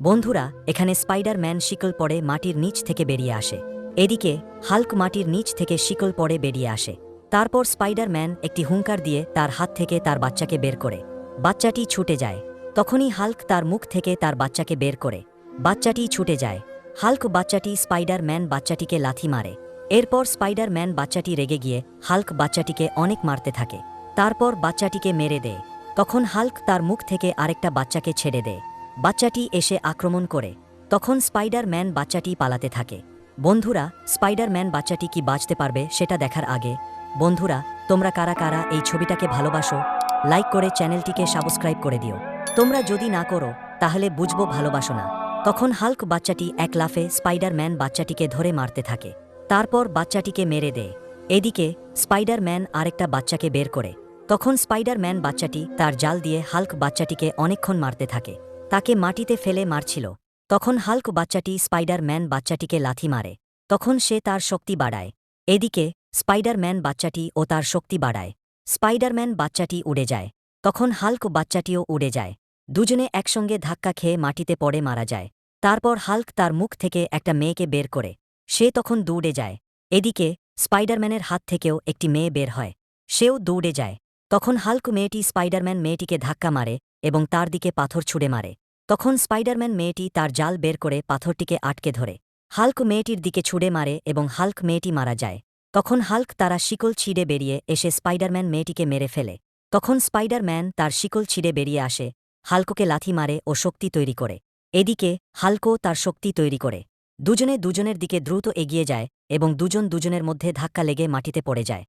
বন্ধুরা, এখানে স্পাইডারম্যান শিকল পড়ে মাটির নিচ থেকে বেরিয়ে আসে। এদিকে, হাল্ক মাটির নিচ থেকে শিকল পড়ে বেরিয়ে আসে। তারপর স্পাইডারম্যান একটি হুঙ্কার দিয়ে তার হাত থেকে তার বাচ্চাকে বের করে। বাচ্চাটি ছুটে যায়। তখনই হাল্ক তার মুখ থেকে তার বাচ্চাকে বের করে। বাচ্চাটি ছুটে যায়। হাল্ক বাচ্চাটি স্পাইডারম্যান বাচ্চাটিকে লাথি মারে। এরপর স্পাইডারম্যান বাচ্চাটি রেগে গিয়ে হাল্ক বাচ্চাটিকে অনেক মারতে থাকে। তারপর বাচ্চাটিকে মেরে দেয়। তখন হাল্ক তার মুখ থেকে আরেকটা বাচ্চাকে ছেড়ে দেয়। বাচ্চাটি এসে আক্রমণ করে। তখন স্পাইডারম্যান বাচ্চাটি পালাতে থাকে। বন্ধুরা, স্পাইডারম্যান বাচ্চাটি কি বাঁচতে পারবে সেটা দেখার আগে, বন্ধুরা, তোমরা কারা কারা এই ছবিটাকে ভালোবাসো, লাইক করে চ্যানেলটিকে সাবস্ক্রাইব করে দিও। তোমরা যদি না করো, তাহলে বুঝব ভালোবাসো না। তখন হাল্ক বাচ্চাটি এক লাফে স্পাইডারম্যান বাচ্চাটিকে ধরে মারতে থাকে। তারপর বাচ্চাটিকে মেরে দেয়। এদিকে স্পাইডারম্যান আরেকটা বাচ্চাকে বের করে। তখন স্পাইডারম্যান বাচ্চাটি তার জাল দিয়ে হাল্ক বাচ্চাটিকে অনেকক্ষণ মারতে থাকে। তাকে মাটিতে ফেলে মারছিল। তখন হাল্ক বাচ্চাটি স্পাইডারম্যান বাচ্চাটিকে লাথি মারে। তখন সে তার শক্তি বাড়ায়। এদিকে, স্পাইডারম্যান বাচ্চাটি ও তার শক্তি বাড়ায়। স্পাইডারম্যান বাচ্চাটি উড়ে যায়। তখন হাল্ক বাচ্চাটিও উড়ে যায়। দুজনে একসঙ্গে ধাক্কা খেয়ে মাটিতে পড়ে মারা যায়। তারপর হাল্ক তার মুখ থেকে একটা মেয়েকে বের করে। সে তখন দৌড়ে যায়। এদিকে, স্পাইডারম্যানের হাত থেকেও একটি মেয়ে বের হয়। সেও দৌড়ে যায়। তখন হাল্ক মেয়েটি স্পাইডারম্যান মেয়েটিকে ধাক্কা মারে এবং তার দিকে পাথর ছুঁড়ে মারে। তখন স্পাইডারম্যান মেয়েটি তার জাল বের করে পাথরটিকে আটকে ধরে। হাল্ক মেয়েটির দিকে ছুঁড়ে মারে এবং হাল্ক মেয়েটি মারা যায়। তখন হাল্ক তারা শিকল ছিঁড়ে বেরিয়ে এসে স্পাইডারম্যান মেয়েটিকে মেরে ফেলে। তখন স্পাইডারম্যান তার শিকল ছিঁড়ে বেরিয়ে আসে, হাল্ককে লাথি মারে ও শক্তি তৈরি করে। এদিকে হাল্কও তার শক্তি তৈরি করে। দুজনে দুজনের দিকে দ্রুত এগিয়ে যায় এবং দুজন দুজনের মধ্যে ধাক্কা লেগে মাটিতে পড়ে যায়।